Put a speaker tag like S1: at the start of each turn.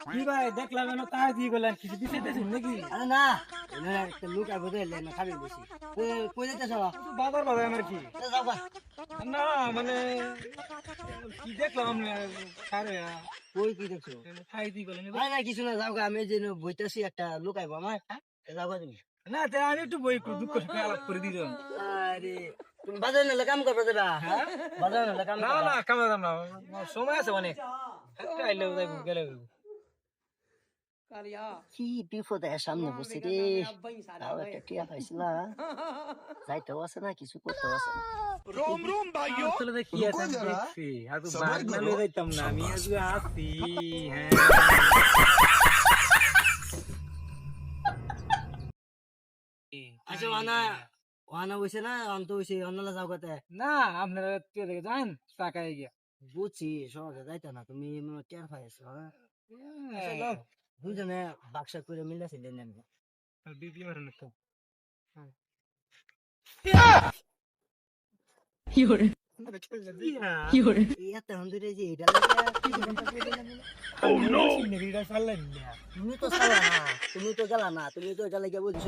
S1: ভাই দেখলাম এনো তাই দিয়ে গেলেন কিছু দিতে দেন নাকি?
S2: আরে না এনে একটা লোক না খাবি বেশি তো কই
S1: বাজার বাজার আমার কি?
S2: যাও
S1: না মানে কি দেখলাম আরে
S2: কই কি দেখছ?
S1: খাই দিয়ে গেলেন
S2: না না কিছু না যাও আমি যে বইতাছি একটা লোক আইবো আমার। তুমি।
S1: না তে আমি একটু বই একটু দুঃখ সুখে আলাপ করে দিলাম
S2: আরে তুমি বাজার নিলে কাম করবে যাবা? বাজার নিলে কাম
S1: না না কামাতাম না সময় আছে অনেক। আইলে গেলে যাইব।
S2: কি বিপদ সামনে বসে রে তাও একটা টিয়া পাইছি না যাইতেও আছে না কিছু করতেও আছে না
S1: আসলে তো কি আছে দেখছি আর তো বাঘ না লয়ে যাইতাম না আমি আজকে আসছি হ্যাঁ
S2: আচ্ছা ওয়ানা ওয়ানা হইছে না অন্ত হইছে অন্যলা যাও কাতে
S1: না আপনারা কে দেখে যান টাকায় গিয়া
S2: বুঝছি সহজে যাইতে না তুমি টের পাইছো হ্যাঁ। দুজনে বাক্সা করে মিলাছিলেন আমি
S1: মারেন
S2: তুমি তো চালা না। তুমি তো গেলা না। তুমি তো এটা লাগে বুঝছ